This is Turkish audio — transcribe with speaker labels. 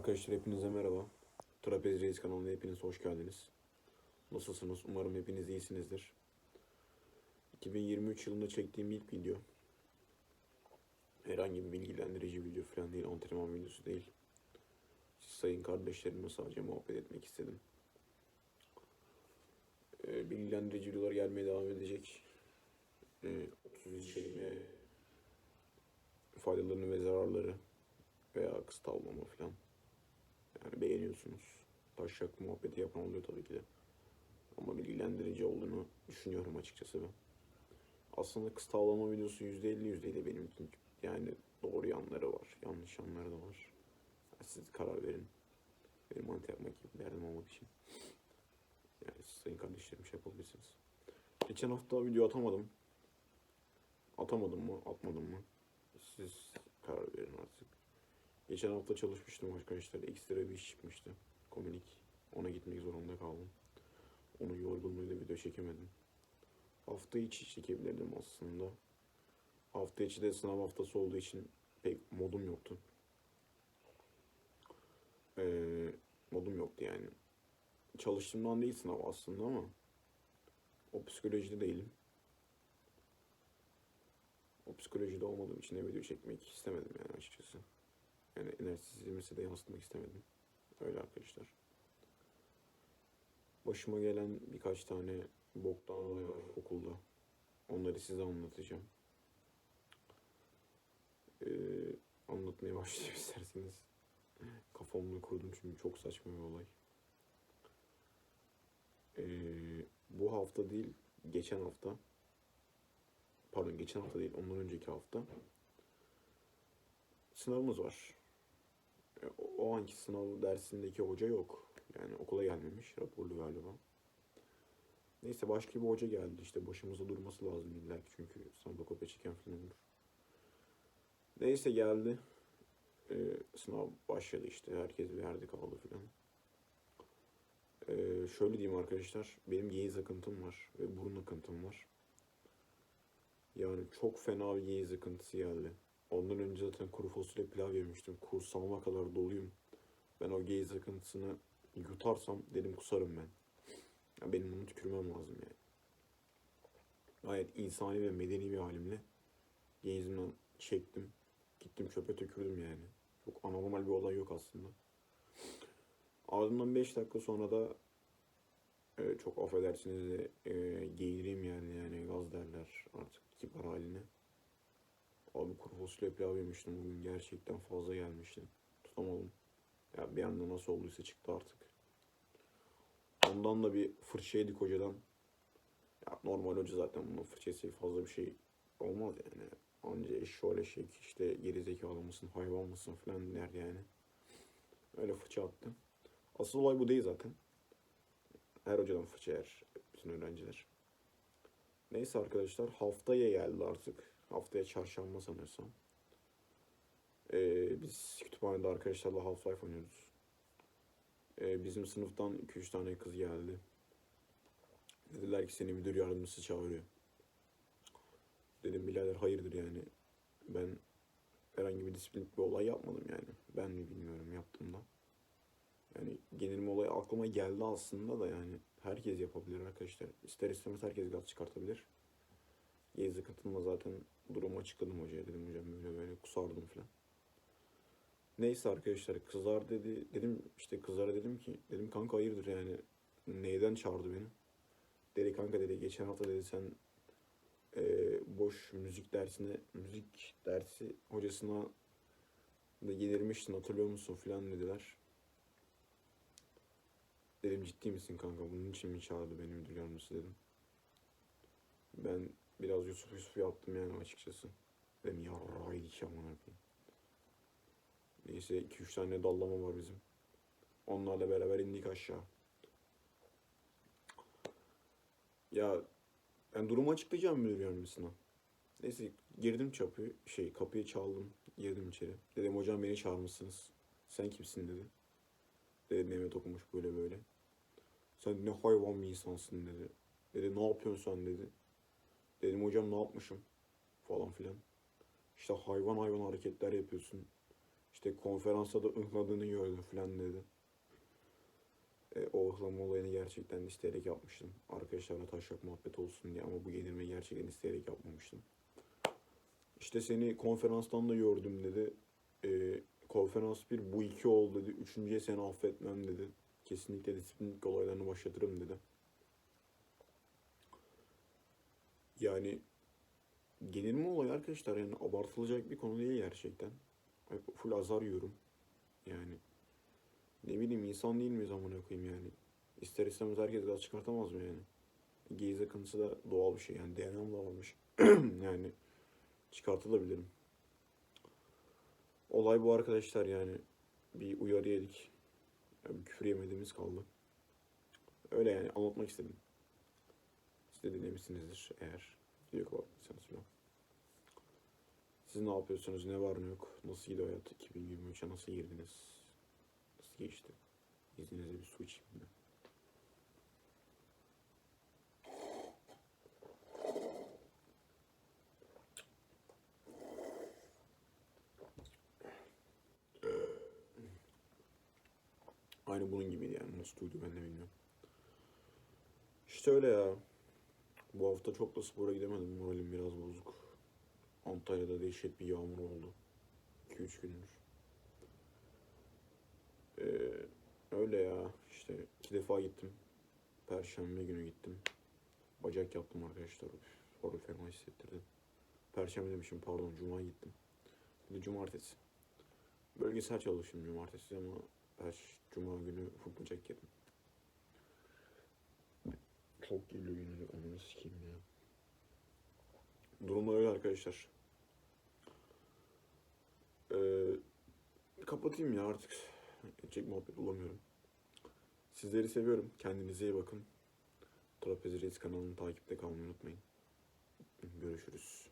Speaker 1: Arkadaşlar hepinize merhaba. Trapez Reis kanalına hepiniz hoş geldiniz. Nasılsınız? Umarım hepiniz iyisinizdir. 2023 yılında çektiğim ilk video. Herhangi bir bilgilendirici video falan değil, antrenman videosu değil. Siz sayın kardeşlerimle sadece muhabbet etmek istedim. Ee, bilgilendirici videolar gelmeye devam edecek. Ee, 30 çekme faydalarını ve zararları veya kısa avlama falan. Yani beğeniyorsunuz. Taşak muhabbeti yapan oluyor tabii ki de. Ama bilgilendirici olduğunu düşünüyorum açıkçası ben. Aslında kısa avlama videosu %50 %50 benim için. Yani doğru yanları var, yanlış yanları da var. Yani siz karar verin. Benim mantık yapmak gibi derdim olmak için. Yani sayın kardeşlerim şey yapabilirsiniz. Geçen hafta video atamadım. Atamadım mı, atmadım mı? Siz karar verin artık. Geçen hafta çalışmıştım arkadaşlar. Ekstra bir iş çıkmıştı. Komünik. Ona gitmek zorunda kaldım. Onun yorgunluğuyla video çekemedim. Hafta içi çekebilirdim aslında. Hafta içi de sınav haftası olduğu için pek modum yoktu. Ee, modum yoktu yani. Çalıştığımdan değil sınav aslında ama o psikolojide değilim. O psikolojide olmadığım için de video çekmek istemedim yani açıkçası. Yani enerjisizliğimi size de yansıtmak istemedim. Öyle arkadaşlar. Başıma gelen birkaç tane boktan olay var okulda. Onları size anlatacağım. Ee, anlatmaya başlayayım isterseniz. Kafamda kurdum çünkü çok saçma bir olay. Ee, bu hafta değil, geçen hafta. Pardon geçen hafta değil, ondan önceki hafta. Sınavımız var. O- anki sınav dersindeki hoca yok. Yani okula gelmemiş, raporlu galiba. Neyse başka bir hoca geldi işte başımıza durması lazım illa çünkü sınavda kopya çeken falan olur. Neyse geldi. Ee, sınav başladı işte herkes bir yerde kaldı falan. Ee, şöyle diyeyim arkadaşlar benim yeğiz akıntım var ve burun akıntım var. Yani çok fena bir yeğiz akıntısı geldi. Ondan önce zaten kuru fasulye pilav yemiştim. Kursağıma kadar doluyum. Ben o geyiz akıntısını yutarsam dedim kusarım ben. Ya benim bunu tükürmem lazım yani. Gayet insani ve medeni bir halimle geyizimden çektim. Gittim çöpe tükürdüm yani. Çok anormal bir olay yok aslında. Ardından 5 dakika sonra da e, çok affedersiniz de e, geğireyim yani yani gaz derler artık kibar haline. Fasulye pilav yemiştim bugün gerçekten fazla gelmişti. Tutamadım. Ya bir anda nasıl olduysa çıktı artık. Ondan da bir fırça yedik hocadan. Ya normal hoca zaten bunun fırçası fazla bir şey olmaz yani. Anca eşşoğlu eşek işte gerizekalı mısın hayvan mısın falan der yani. Öyle fırça attı. Asıl olay bu değil zaten. Her hocadan fırça yer bütün öğrenciler. Neyse arkadaşlar haftaya geldi artık. Haftaya çarşamba sanırsam. Ee, biz kütüphanede arkadaşlarla Half-Life oynuyoruz. Ee, bizim sınıftan 2-3 tane kız geldi. Dediler ki seni müdür yardımcısı çağırıyor. Dedim birader hayırdır yani. Ben herhangi bir disiplinlik bir olay yapmadım yani. Ben mi bilmiyorum yaptığımda. Yani genelim olay aklıma geldi aslında da yani herkes yapabilir arkadaşlar. İster istemez herkes gaz çıkartabilir. Gezi katılma zaten durumu açıkladım hocaya dedim hocam böyle böyle kusardım falan. Neyse arkadaşlar kızlar dedi dedim işte kızlara dedim ki dedim kanka hayırdır yani neyden çağırdı beni? Dedi kanka dedi geçen hafta dedi sen eee, boş müzik dersine müzik dersi hocasına da gelirmiştin hatırlıyor musun falan dediler. Dedim ciddi misin kanka bunun için mi çağırdı beni müdür yardımcısı dedim. Ben biraz Yusuf Yusuf yaptım yani açıkçası. Dedim yarraydı ki aman koyayım. Neyse 2-3 tane dallama var bizim. Onlarla beraber indik aşağı. Ya ben durumu açıklayacağım müdür yardımcısına. Neyse girdim çapı şey kapıyı çaldım girdim içeri. Dedim hocam beni çağırmışsınız. Sen kimsin dedi. Dedi Mehmet okumuş böyle böyle. Sen ne hayvan bir insansın dedi. Dedi ne yapıyorsun sen dedi. Dedim hocam ne yapmışım falan filan. İşte hayvan hayvan hareketler yapıyorsun. İşte konferansta da ıhladığını gördüm falan dedi. E, o ıhlama olayını gerçekten isteyerek yapmıştım. Arkadaşlarla taşak muhabbet olsun diye ama bu yenilmeyi gerçekten isteyerek yapmamıştım. İşte seni konferanstan da gördüm dedi. E, konferans bir bu iki oldu dedi. Üçüncüye seni affetmem dedi. Kesinlikle disiplinlik olaylarını başlatırım dedi. Yani yenilme olayı arkadaşlar yani abartılacak bir konu değil gerçekten. Hep full azar yiyorum. Yani ne bileyim insan değil miyiz amına koyayım yani. İster istemez herkes gaz çıkartamaz mı yani? Geyiz akıntısı da doğal bir şey yani DNA'm da varmış. yani çıkartılabilirim. Olay bu arkadaşlar yani. Bir uyarı yedik. Ya bir küfür yemediğimiz kaldı. Öyle yani anlatmak istedim. Siz de dinlemişsinizdir eğer video kapatmışsanız falan. Siz ne yapıyorsunuz? Ne var ne yok? Nasıl gidiyor hayat? 2023'e nasıl girdiniz? Nasıl geçti? İzninizle bir su içeyim ben. Aynı bunun gibiydi yani. Nasıl duydu ben de bilmiyorum. İşte öyle ya. Bu hafta çok da spora gidemedim. Moralim biraz bozuk. Antalya'da dehşet bir yağmur oldu. 2-3 gündür. Ee, öyle ya. İşte iki defa gittim. Perşembe günü gittim. Bacak yaptım arkadaşlar. Orada fena hissettirdi. Perşembe demişim pardon. Cuma gittim. Bir de cumartesi. Bölgesel çalıştım cumartesi ama her cuma günü full bacak yedim. Çok geliyor yine de ananı sikeyim ya. Durumlar öyle arkadaşlar. Ee, kapatayım ya artık. Edecek muhabbet bulamıyorum. Sizleri seviyorum. Kendinize iyi bakın. Trapezi Reis kanalını takipte kalmayı unutmayın. Görüşürüz.